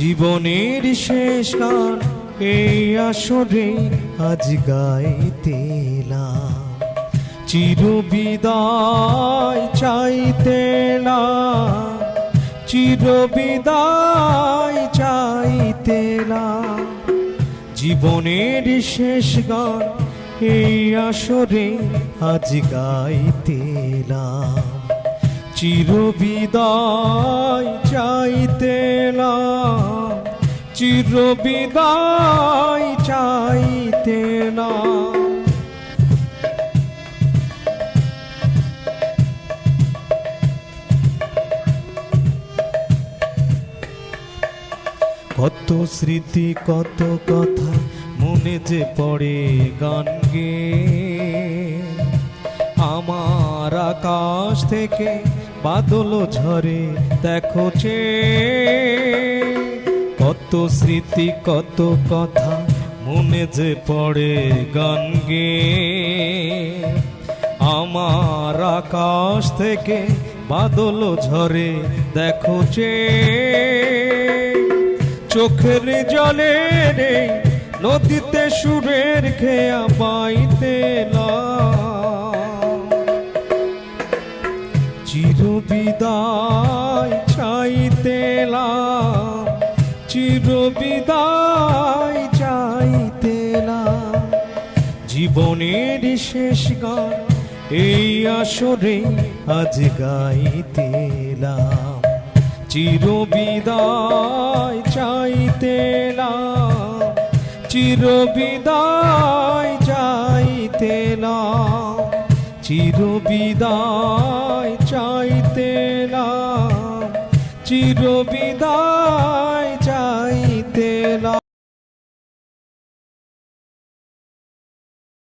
জীবনের শেষ গান এই আসরে আজ গাইতেলাম চির বিদায় চাইতেলাম চির বিদায় চাইতেলাম জীবনের শেষ গান, এই আসরে আজ গাইতেলাম চির বিদায় চাইতেলাম চির বিদায় চাইতে না। কত স্মৃতি, কত কথা মনে যে পড়ে গান গে। আমার আকাশ থেকে বাদল ঝরে দেখো চে কত স্মৃতি, কত কথা, মনে যে পড়ে গান গে। আমার আকাশ থেকে বাদল ঝরে, দেখো চে চোখের জলে রে, নদীতে সুরের খেয়া পাইতে চির বিদায় চাইতেলাম চির বিদায় চাইতেলাম জীবনের শেষ গান এই আসরে আজ গাইতেলাম চিরবিদায় চাইতেলাম চির বিদায় চাইতেলাম চির বিদায় চাইতেলাম চির